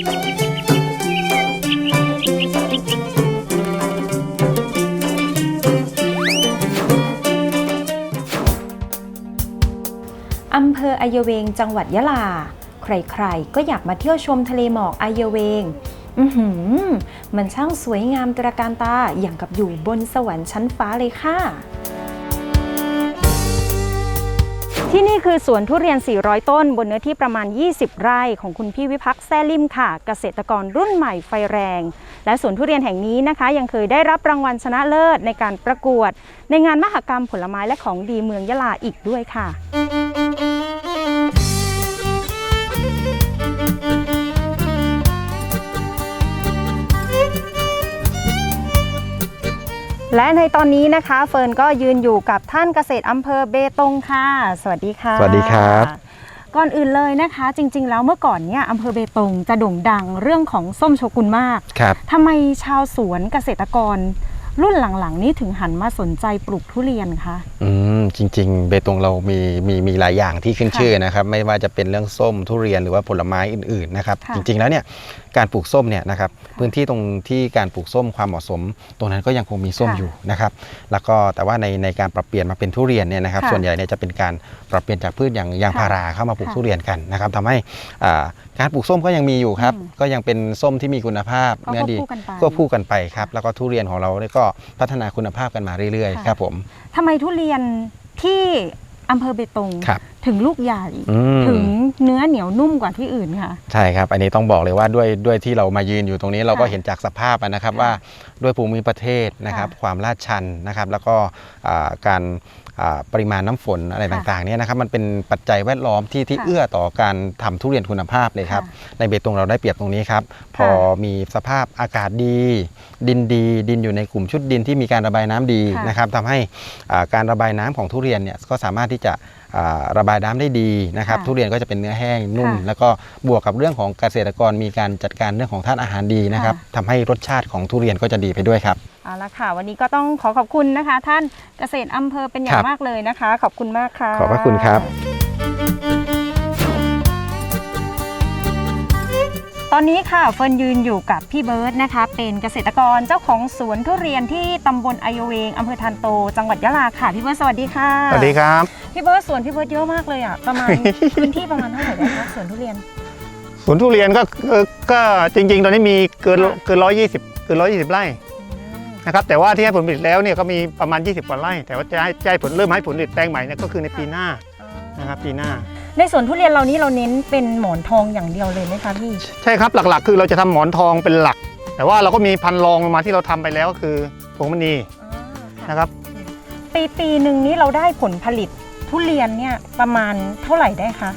อำเภออายเวงจังหวัดยะลา ใครๆ ก็อยากมาเที่ยวชมทะเลหมอกอายเวง อือหือ มันช่างสวยงามตระการตาอย่างกับอยู่บนสวรรค์ชั้นฟ้าเลยค่ะ ที่นี่คือสวนทุเรียน 400 ต้น บนเนื้อที่ประมาณ 20 ไร่ ของคุณพี่วิพักษ์แซ่ลิมค่ะ เกษตรกรรุ่นใหม่ไฟแรง และสวนทุเรียนแห่งนี้นะคะ ยังเคยได้รับรางวัลชนะเลิศในการประกวด ในงานมหกรรมผลไม้และของดีเมืองยะลาอีกด้วยค่ะ และในตอนนี้นะคะเฟิร์นก็ยืนอยู่กับท่านเกษตรอำเภอเบตงค่ะ สวัสดีค่ะ สวัสดีครับ ก่อนอื่นเลยนะคะ จริง ๆ แล้วเมื่อก่อนเนี่ยอำเภอเบตงจะโด่งดังเรื่องของส้มโชกุนมากครับทำไมชาวสวนเกษตรกรรุ่นหลังๆ นี้ถึงหันมาสนใจปลูกทุเรียนคะ อืมจริง ๆ เบตงเรามีมีมีหลายอย่างที่ขึ้นค่ะชื่อนะครับ ไม่ว่าจะเป็นเรื่องส้มทุเรียนหรือว่าผลไม้อื่นๆนะครับ ค่ะ จริงๆแล้วเนี่ยการปลูกส้มเนี่ยนะครับพื้นที่ตรงที่การปลูกส้มความเหมาะสม ตรงนั้นก็ยังคงมีส้มค่ะอยู่นะครับแล้วก็แต่ว่าในในการปรับเปลี่ยนมาเป็นทุเรียนเนี่ยนะครับค่ะส่วนใหญ่เนี่ยจะเป็นการปรับเปลี่ยนจากพืชอย่างยางค่ะพาราเข้ามาปลูกค่ะทุเรียนกันนะครับทำให้อ่าการปลูกส้มก็ยังมีอยู่ครับอืมก็ยังเป็นส้มที่มีคุณภาพก็เนื้อดีควบคู่กันไปควบคู่กันไปครับแล้วก็ทุเรียนของเราเนี่ยก็พัฒนาคุณภาพกันมาเรื่อยค่ะๆครับผมทำไมทุเรียนที่อำเภอเบตงครับถึงลูกใหญ่อืมถึง เนื้อเหนียวนุ่มกว่าที่อื่นค่ะ ใช่ครับ อันนี้ต้องบอกเลยว่าด้วยด้วยที่เรามายืนอยู่ตรงนี้เราก็ค่ะเห็นจากสภาพอะนะครับค่ะว่าด้วยภูมิประเทศนะครับค่ะความลาดชันนะครับ แล้วก็อ่าการอ่าปริมาณน้ำฝนอะไรค่ะต่างๆเนี่ยนะครับมันเป็นปัจจัยแวดล้อมที่ที่ค่ะเอื้อต่อการทำทุเรียนคุณภาพเลยครับค่ะในเบตงเราได้เปรียบตรงนี้ครับ พอมีสภาพอากาศดี ดินดี ดินอยู่ในกลุ่มชุดดินที่มีการระบายน้ำดีค่ะนะครับทำให้อ่าการระบายน้ำของทุเรียนเนี่ยก็สามารถที่จะอ่าระบายน้ำได้ดีนะครับค่ะทุเรียนก็จะเป็นเนื้อแห้งนุ่มค่ะแล้วก็บวกกับเรื่องของเกษตรกรมีการจัดการเรื่องของธาตุอาหารดีนะครับค่ะทำให้รสชาติของทุเรียนก็จะดีไปด้วยครับเอาละค่ะ วันนี้ก็ต้องขอขอบคุณนะคะ ท่านเกษตรอำเภอเป็นอย่าครังบมากเลยนะคะ ขอบคุณมากค่ะขอบพระคุณครับ ตอนนี้ค่ะเฟิร์นยืนอยู่กับพี่เบิร์ตนะคะ เป็นเกษตรกรเจ้าของสวนทุเรียนที่ตำบลอายเวงอำเภอทันโต จังหวัดยะลาค่ะพี่เบิร์ตสวัสดีค่ะสวัสดีครับ พี่เบิร์ตสวนพี่เบิร์ตเยอะมากเลยอะประมาณพื้นที่ประมาณเท่าไหร่ได้คะสวนทุเรียนสวนทุเรียนก็ก็ก็จริง ๆ ตอนนี้มีเกินค่ะเกินร้อยยี่สิบเกินร้อยยี่สิบไร่นะครับแต่ว่าที่ให้ผลผลิตแล้วเนี่ยก็มีประมาณ 20กว่าไร่ แต่ว่าจะให้จะให้ผลเริ่มให้ผลผลิตแปลงใหม่เนี่ยก็คือในปีหน้านะครับปีหน้า ในสวนทุเรียนเรานี้เราเน้นเป็นหมอนทองอย่างเดียวเลยไหมคะพี่ ใช่ครับหลักๆ คือเราจะทำหมอนทองเป็นหลัก แต่ว่าเราก็มีพันรองลงมาที่เราทำไปแล้วก็คือพวงมณีนะครับ ปีปีหนึ่งนี้เราได้ผลผลิตทุเรียนเนี่ยประมาณเท่าไหร่ได้คะ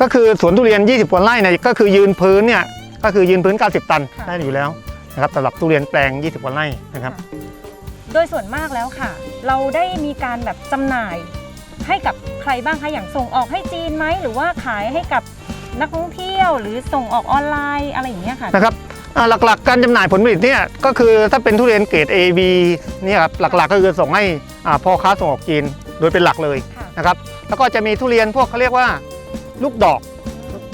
ก็คือสวนทุเรียน 20กว่าไร่เนี่ยก็คือยืนพื้นเนี่ยก็คือยืนพื้น 90 ตันค่ะได้อยู่แล้วนะครับสำหรับทุเรียนแปลง 20กว่าไร่นะครับ โดยส่วนมากแล้วค่ะ เราได้มีการแบบจำหน่าย ให้กับใครบ้างคะอย่างส่งออกให้จีนไหมหรือว่าขายให้กับนักท่องเที่ยว หรือส่งออกออนไลน์อะไรอย่างเงี้ยค่ะนะครับหลักๆการจำหน่ายผลผลิตเนี่ยก็คือถ้าเป็นทุเรียนเกรด A B เนี่ยครับหลักๆก็คือส่งให้พ่อค้าส่งออกจีนโดยเป็นหลักเลยนะครับแล้วก็จะมีทุเรียนพวกเขาเรียกว่าลูกดอก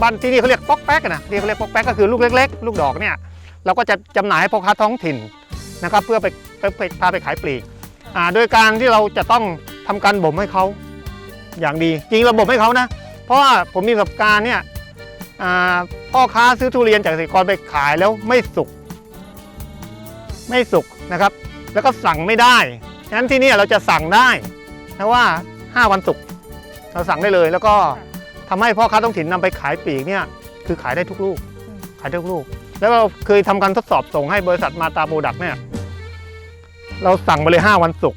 บ้านที่นี่เขาเรียกป๊อกแป๊กนะที่เขาเรียกป๊อกแป๊กก็คือลูกเล็ก ๆ ลูกดอกเนี่ยเราก็จะจำหน่ายให้พ่อค้าท้องถิ่นนะครับเพื่อไปไปพาไปขายปลีกโดยการที่เราจะต้องทำการบ่มให้เขา อย่างดี จริงราบ่มให้เขานะ เพราะว่าผมมีประสบการณ์เนี่ยพ่อค้าซื้อทุเรียนจากเกษตรกรไปขายแล้วไม่สุก ไม่สุกนะครับ แล้วก็สั่งไม่ได้ฉะนั้นที่นี่เราจะสั่งได้นะว่า 5 วันสุกเราสั่งได้เลย แล้วก็ทำให้พ่อค้าท้องถิ่นนำไปขายปีกเนี่ยคือขายได้ทุกลูก ขายได้ทุกลูก แล้วเราเคยทำการทดสอบส่งให้บริษัทมาตาโปรดักเนี่ยเราสั่งไปเลย 5 วันสุก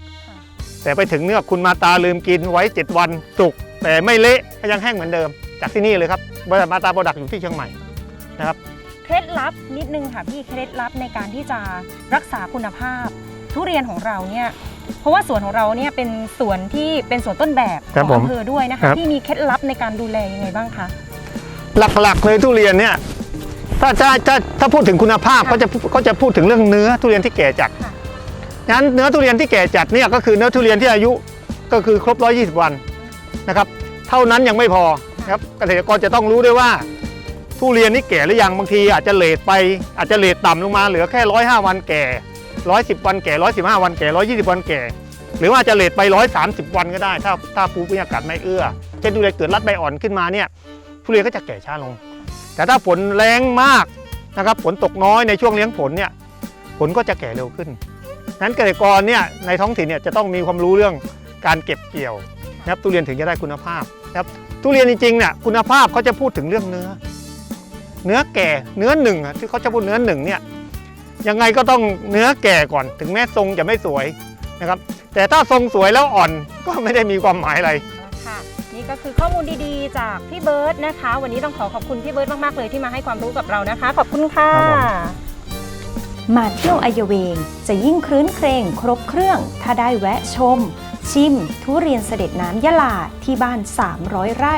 แต่ไปถึงเนี่ยคุณมาตาลืมกินไว้ 7 วันสุกแต่ไม่เละก็ยังแห้งเหมือนเดิม จากที่นี่เลยครับบริษัทมาตาโปรดักอยู่ที่เชียงใหม่นะครับเคล็ดลับนิดนึงค่ะพี่เคล็ดลับในการที่จะรักษาคุณภาพ ทุเรียนของเราเนี่ยเพราะว่าสวนของเราเนี่ยเป็นสวนที่เป็นสวนต้นแบบขครับองผมอำเภอด้วยนะครัคะบที่มีเคล็ดลับในการดูแลยังไงบ้างคะหลักๆเลยทุเรียนเนี่ยถ้าจะจะถ้าพูดถึงคุณภาพค่ะก็จะก็จะพูดถึงเรื่องเนื้อทุเรียนที่แก่จัด ค่ะงั้นเนื้อทุเรียนที่แก่จัดเนี่ยก็คือเนื้อทุเรียนที่อายุก็คือครบ 120 วันนะครับ เท่านั้นยังไม่พอครับเกษตรกรจะต้องรู้ด้วยว่า ทุเรียนนี่แก่หรือยังบางทีอาจจะเลทไปอาจจะเลทต่ำลงมาเหลือแค่ร้อยห้าวันแก่ร้อยสิบวันแก่ร้อยสิบห้าวันแก่ร้อยยี่สิบวันแก่ หรือว่าจะเลทไปร้อยสามสิบวันก็ได้ ถ้าถ้าภูมิอากาศไม่เอื้อเช่นทุเรียนเกิดรัดใบอ่อนขึ้นมาเนี่ยทุเรียนก็จะแก่ช้าลง แต่ถ้าฝนแรงมากนะครับฝนตกน้อยในช่วงเลี้ยงผลเนี่ยผลก็จะแก่เร็วขึ้น นั้นเกษตรกรเนี่ยในท้องถิ่นเนี่ยจะต้องมีความรู้เรื่องการเก็บเกี่ยวนะครับทุเรียนถึงจะได้คุณภาพนะครับทุเรียนจริงๆเนี่ยคุณภาพเขาจะพูดถึงเรื่องเนื้อ เนื้อแก่เนื้อหนึ่งอะที่เขาจะพูดเนื้อหนึ่งเนี่ยยังไงก็ต้องเนื้อแก่ก่อนถึงแม้ทรงจะไม่สวยนะครับแต่ถ้าทรงสวยแล้วอ่อนก็ไม่ได้มีความหมายอะไรค่ะนี่ก็คือข้อมูลดีๆ จากพี่เบิร์ตนะคะ วันนี้ต้องขอขอบคุณพี่เบิร์ตมากๆเลยที่มาให้ความรู้กับเรานะคะ ขอบคุณค่ะครับผ มาเที่ยวอายเวง จะยิ่งครื้นเครงครบเครื่อง ถ้าได้แวะชม ชิม ทุเรียนเสด็จน้ำยะลาที่บ้าน 300 ไร่